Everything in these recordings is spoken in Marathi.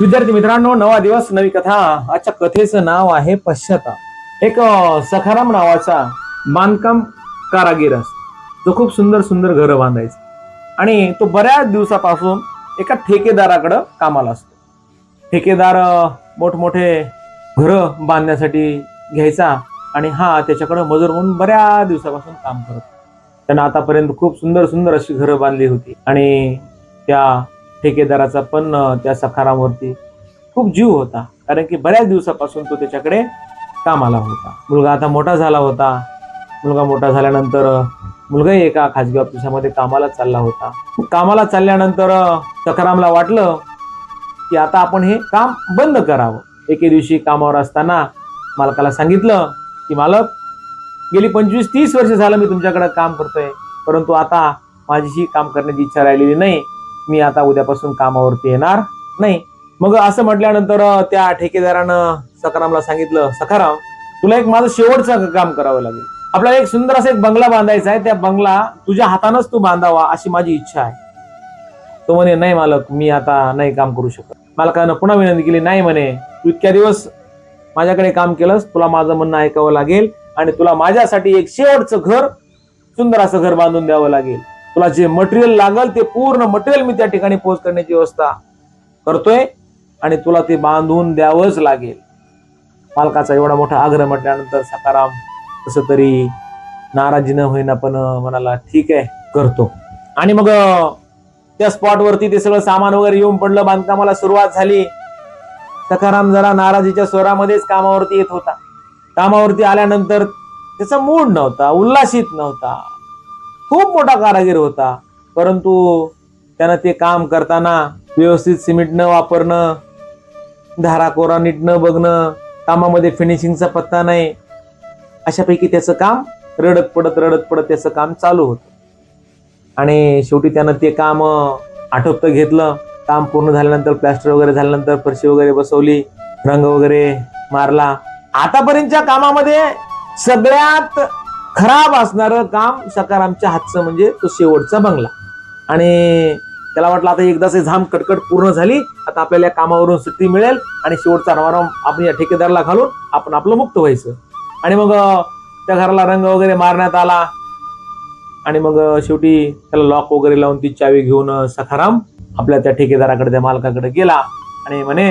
विद्यार्थी मित्रांनो नवा दिवस नवी कथा. आजच्या कथेचं नाव आहे पश्चाताप. एक सखाराम नावाचा बांधकाम कारागीर असतो. तो खूप सुंदर सुंदर घरं बांधायचा. आणि तो बऱ्याच दिवसापासून एका ठेकेदाराकडं कामाला असतो. ठेकेदार मोठमोठे घरं बांधण्यासाठी घ्यायचा आणि हा त्याच्याकडं मजूर म्हणून बऱ्याच दिवसापासून काम करत त्यानं आतापर्यंत खूप सुंदर सुंदर अशी घरं बांधली होती. आणि त्या ठेकेदाराचा पण त्या सखारामवरती खूप जीव होता. कारण की बऱ्याच दिवसापासून तो त्याच्याकडे कामाला होता. मुलगा आता मोठा झाला होता. मुलगा मोठा झाल्यानंतर मुलगाही एका खाजगी ऑफिसामध्ये कामाला चालला होता. कामाला चालल्यानंतर सखारामला वाटलं की आता आपण हे काम बंद करावं. एके दिवशी कामावर असताना मालकाला सांगितलं की मालक गेली पंचवीस तीस वर्ष झालं मी तुमच्याकडे काम करतोय. परंतु आता माझीशी काम करण्याची इच्छा राहिलेली नाही. मी आता उद्यापासून कामावरती येणार नाही. मग असं म्हटल्यानंतर त्या ठेकेदारानं सकारामला सांगितलं सखाराम तुला एक माझं शेवटचं काम करावं लागेल. आपल्याला एक सुंदर असा एक बंगला बांधायचा आहे. त्या बंगला तुझ्या हातानंच तू बांधावा अशी माझी इच्छा आहे. तो म्हणे नाही मालक मी आता नाही काम करू शकत. मालकानं पुन्हा विनंती केली नाही म्हणे तू इतक्या दिवस माझ्याकडे काम केलंस. तुला माझं म्हणणं ऐकावं लागेल आणि तुला माझ्यासाठी एक शेवटचं घर सुंदर असं घर बांधून द्यावं लागेल. तुला जे मटेरियल लागल ते पूर्ण मटेरियल मी त्या ठिकाणी पोहोच करण्याची व्यवस्था करतोय आणि तुला ते बांधून द्यावंच लागेल. पालकाचा एवढा मोठा आग्रह म्हटल्यानंतर सकाराम कसं तरी नाराजी न होईना पण म्हणाला ठीक आहे करतो. आणि मग त्या स्पॉटवरती ते सगळं सामान वगैरे येऊन पडलं बांधकामाला सुरुवात झाली. सकाराम जरा नाराजीच्या स्वरामध्येच कामावरती येत होता. कामावरती आल्यानंतर त्याचा मूड नव्हता उल्हासित नव्हता. खूप मोठा कारागीर होता. परंतु त्यानं ते काम करताना व्यवस्थित सिमेंट न वापरणं धारा कोरा नीट न बघणं कामामध्ये फिनिशिंगचा पत्ता नाही अशापैकी त्याचं काम रडत पडत रडत पडत त्याचं काम चालू होतं. आणि शेवटी त्यानं ते काम आटोपत घेतलं. काम पूर्ण झाल्यानंतर प्लॅस्टर वगैरे झाल्यानंतर फरशी वगैरे बसवली रंग वगैरे मारला. आतापर्यंतच्या कामामध्ये सगळ्यात खराब असणारं काम सकारामच्या हातचं म्हणजे तो शेवटचा बंगला. आणि त्याला वाटलं आता एकदाच झाम कटकट पूर्ण झाली आता आपल्याला या कामावरून सुट्टी मिळेल आणि शेवटचा रवाराम आपण या ठेकेदाराला घालून आपण आपलं मुक्त व्हायचं. आणि मग त्या घराला रंग वगैरे मारण्यात आला. आणि मग शेवटी त्याला लॉक वगैरे लावून ती चावी घेऊन सखाराम आपल्या त्या ठेकेदाराकडे त्या मालकाकडे गेला. आणि म्हणे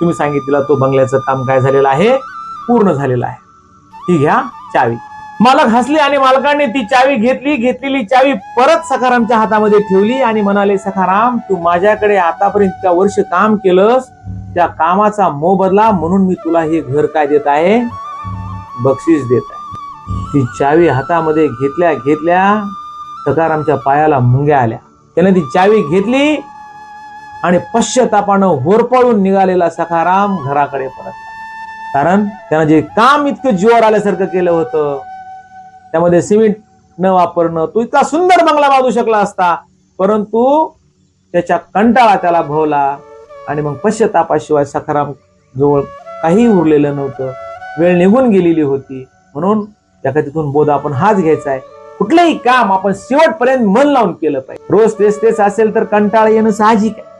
तुम्ही सांगितलेला तो बंगल्याचं काम काय झालेलं आहे? पूर्ण झालेलं आहे. ती घ्या चावी. मालक हसले आणि मालकाने ती चावी घेतली घेतलेली चावी परत सखारामच्या हातामध्ये ठेवली आणि म्हणाले सखाराम तू माझ्याकडे आतापर्यंत इतक्या वर्ष काम केलंस त्या कामाचा मोबदला म्हणून मी तुला हे घर काय देत आहे? बक्षीस देत आहे. ती चावी हातामध्ये घेतल्या घेतल्या सखारामच्या पायाला मुंग्या आल्या. त्याने ती चावी घेतली आणि पश्चतापानं होरपळून निघालेला सखाराम घराकडे परतला. कारण त्यानं जे काम इतकं जीवावर आल्यासारखं केलं होतं त्यामध्ये सिमेंट न वापरणं तो इतका सुंदर बंगला बांधू शकला असता. परंतु त्याच्या कंटाळा त्याला भवला आणि मग पश्चतापाशिवाय सखाराम जवळ काही उरलेलं नव्हतं. वेळ निघून गेलेली होती. म्हणून त्या तिथून बोध आपण हाच घ्यायचा आहे. कुठलंही काम आपण शेवटपर्यंत मन लावून केलं पाहिजे. रोज तेच तेच असेल तर कंटाळा येणं साहजिक आहे.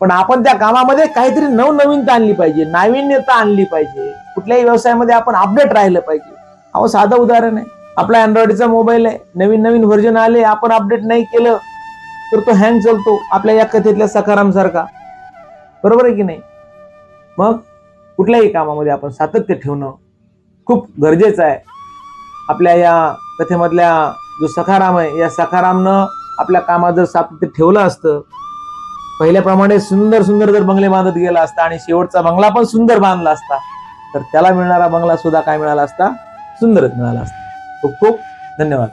पण आपण त्या कामामध्ये काहीतरी नवनवीनता आणली पाहिजे नाविन्यता आणली पाहिजे. कुठल्याही व्यवसायामध्ये आपण अपडेट राहिलं पाहिजे. अहो साधं उदाहरण आहे. आपला अँड्रॉइडचा मोबाईल आहे. नवीन नवीन व्हर्जन आले आपण अपडेट नाही केलं तर तो हँग चालतो आपल्या या कथेतल्या सकारामसारखा बरोबर आहे की नाही? मग कुठल्याही कामामध्ये आपण सातत्य ठेवणं खूप गरजेचं आहे. आपल्या या कथेमधल्या जो सखाराम आहे या सखारामनं आपल्या कामात जर सातत्य ठेवलं असतं पहिल्याप्रमाणे सुंदर सुंदर जर बंगले बांधत गेला असता आणि शेवटचा बंगला पण सुंदर बांधला असता तर त्याला मिळणारा बंगला सुद्धा काय मिळाला असता? सुंदरच मिळाला असता. खूप खूप धन्यवाद.